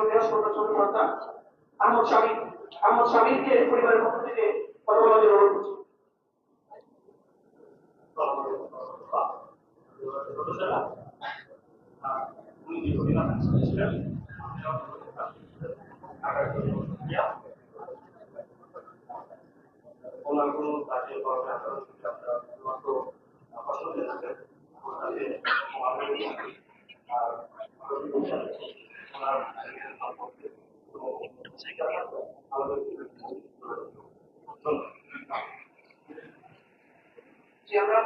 বৃহস্পতি ছোট কর্তা আহমদ স্বামী আহমদ স্বামীকে পরিবারের পক্ষ থেকে কথা বলার অনুরোধ করছি ওনার কোনো কাজে বা আপনারা শুধুমাত্র পছন্দ থাকেন ওনাকে আর ওনার সম্পর্কে কোনো আমাদের যে আমরা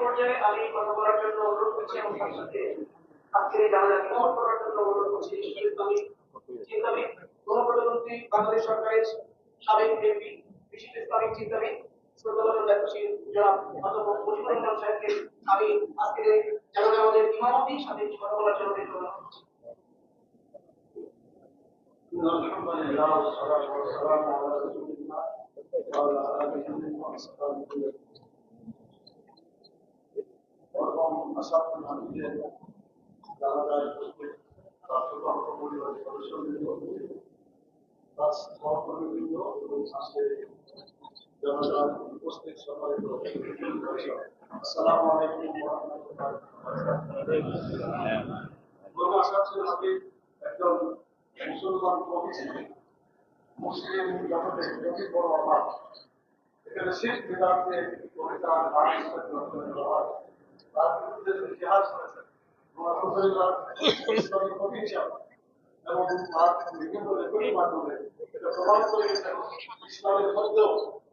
পর্যায়ে আমি কথা বলার জন্য অনুরোধ করছি এবং তার সাথে করার জন্য অনুরোধ করছি ইসলামী চিন্তাবিদ গণপ্রজাতন্ত্রী বাংলাদেশ সরকারের সাবেক এমপি বিশিষ্ট ইসলামিক চিন্তাবিদ শ্রদ্ধাভাজন দায়িত্বশীল জনাব অধ্যাপক মুজিবুর রহমান সাহেবকে আমি আজকের এই জানাজা আমাদের ইমামতির সাথে কিছু কথা বলার জন্য অনুরোধ করছি إن الحمد لله والصلاة والسلام على رسول الله وعلى آله وأصحابه এবং আসাদ হামিদের জানা যায় রাষ্ট্রপক্ষ পরিবারের সদস্যবৃন্দ তার সহকর্মীবৃন্দ এবং আজকে জানা যায় উপস্থিত সম্মানিত আসসালামু আলাইকুম আসাদ একজন মুসলমান মুসলিম জগতে অতি বড় অভাব এখানে শেষ বিধানকে কবিতা তার বিরুদ্ধে ইতিহাস এবং তার বিভিন্ন লেখনীর মাধ্যমে এটা প্রমাণ করে গেছেন। ইসলামের মধ্যেও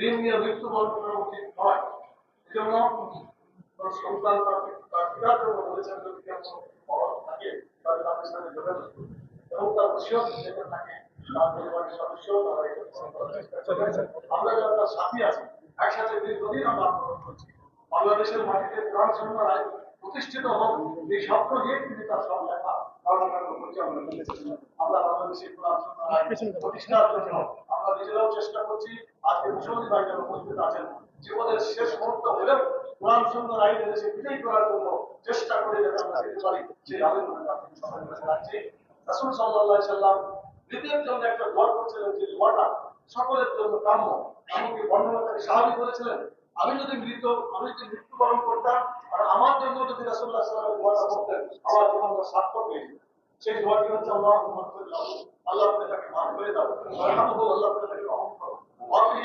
ঋণ নিয়ে মৃত্যুবরণ করা উচিত নয় এজন্য কোন সন্তান তার তার পিতার জন্য বলেছেন যদি কেউ থাকে তাহলে তাদের সাথে যোগাযোগ করুন। এবং তার বসিয়ত যেটা থাকে তার পরিবারের সদস্য তারা এটা পূরণ করার চেষ্টা করবেন। আমরা যারা তার সাথী আছি একসাথে দীর্ঘদিন আমরা আন্দোলন করছি বাংলাদেশের মাটিতে কোরআন আইন প্রতিষ্ঠিত হোক এই স্বপ্ন নিয়ে তিনি তার সব লেখা কর্মকাণ্ড পরিচালনা করেছেন আমরা বাংলাদেশের কোরআন আইন প্রতিষ্ঠার জন্য নিজেরাও চেষ্টা করছি আজকে মুসলিম ভাই উপস্থিত আছেন। জীবনের শেষ মুহূর্ত হলেও কোরআন সুন্দর আইন দেশে বিজয়ী করার জন্য চেষ্টা করে যাতে আমরা যেতে পারি। সেই আবেদন আপনি সবাই কাছে রাসূল সাল্লাল্লাহু সাল্লাম মৃতের জন্য একটা দোয়া করছিলেন, যে দোয়াটা সকলের জন্য কাম্য, এমনকি বর্ণনাকারী সাহাবী বলেছিলেন, আমি যদি মৃত, আমি যদি মৃত্যুবরণ করতাম, আর আমার জন্য যদি রাসূলুল্লাহ সাল্লাল্লাহু আলাইহি দোয়াটা করতেন, আমার জীবনটা সার্থক হয়ে যেত। সেই দোয়াটি হচ্ছে আল্লাহ আল্লাহ আপনি তাকে মাফ করে দাও। রহমত আল্লাহ আপনি তাকে রহম করো। আপনি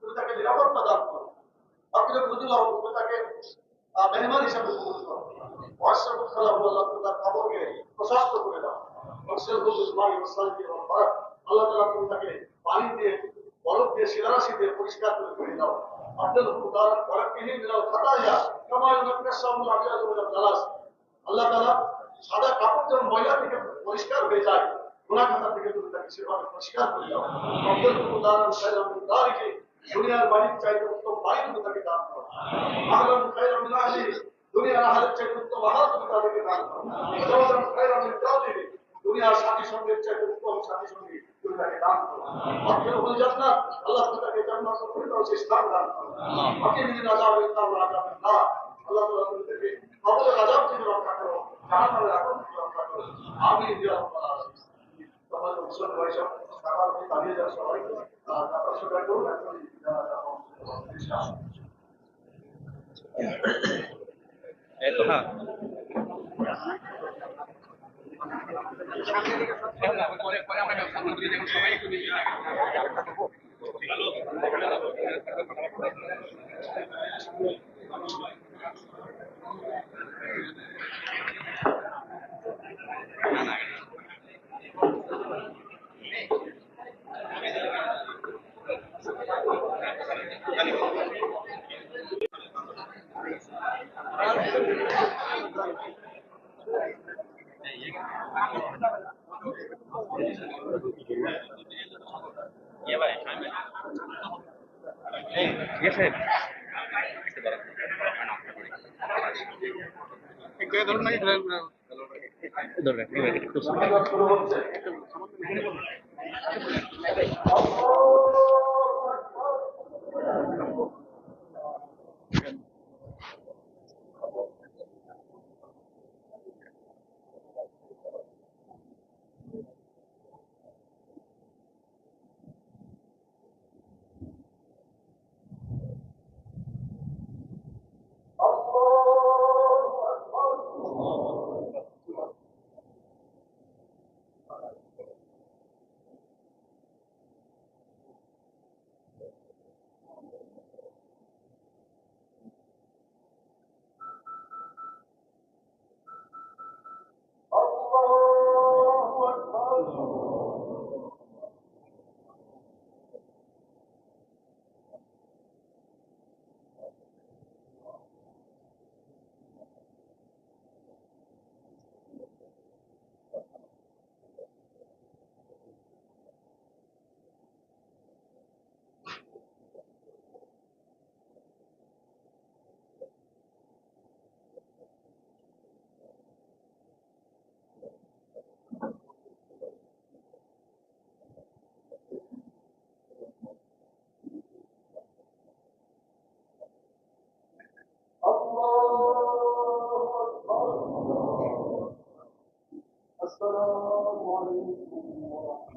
তুমি তাকে নিরাপত্তা দান করো, আপনি বুঝল তুমি তাকে মেহমান হিসাবে কবুল করো। ওয়াসাব খালাম আল্লাহ তার খবরকে প্রশস্ত করে দাও। ওয়াসাল বুজুল মাই ওয়াসালকে বারাক আল্লাহ তাআলা তুমি তাকে পানি দিয়ে, বরফ দিয়ে শিলারাশি দিয়ে পরিষ্কার করে করে দাও। আব্দুল খুদার বারাকিহি মিনাল খাতায়া কামা ইউনাক্কাসামুল আবিয়াদু মিনাল জালাস আল্লাহ তাআলা সাদা কাপড় যেমন ময়লা থেকে পরিষ্কার হয়ে যায় খাতা থেকে তুমি তাকে সেভাবে পরিষ্কার করে দাও। খুদার সাইলাম দারিকে দুনিয়ার বাড়ির চাইতে উত্তম বাড়ি তুমি তাকে দান করো। আহলান খায়রাম মিন আহলি দুনিয়ার আহলের চাইতে বাহার তুমি তাদেরকে দান করো। ওয়াজাবাদান খায়রান মিন দুনিয়ার সাথী সঙ্গের চাইতে উত্তম সাথী সঙ্গী তুমি তাকে দান করো। অক্ষর হল জান্নাত আল্লাহ তুমি তাকে জান্নাত ফিরদাউস ইসলাম দান করো। অকিল মিন আযাবিন নার ওয়া আযাবিন নার আল্লাহ তুমি তাকে কবরের আযাব থেকে রক্ষা করো। করো আলামিন তোমার মুসলিম ভাইসব টাকার উপর দাঁড়িয়ে যাওয়া সবাই টাকার সরকার করুন এখন ইনশাআল্লাহ Yes, sir. धरून नाही धरून नाही আছে,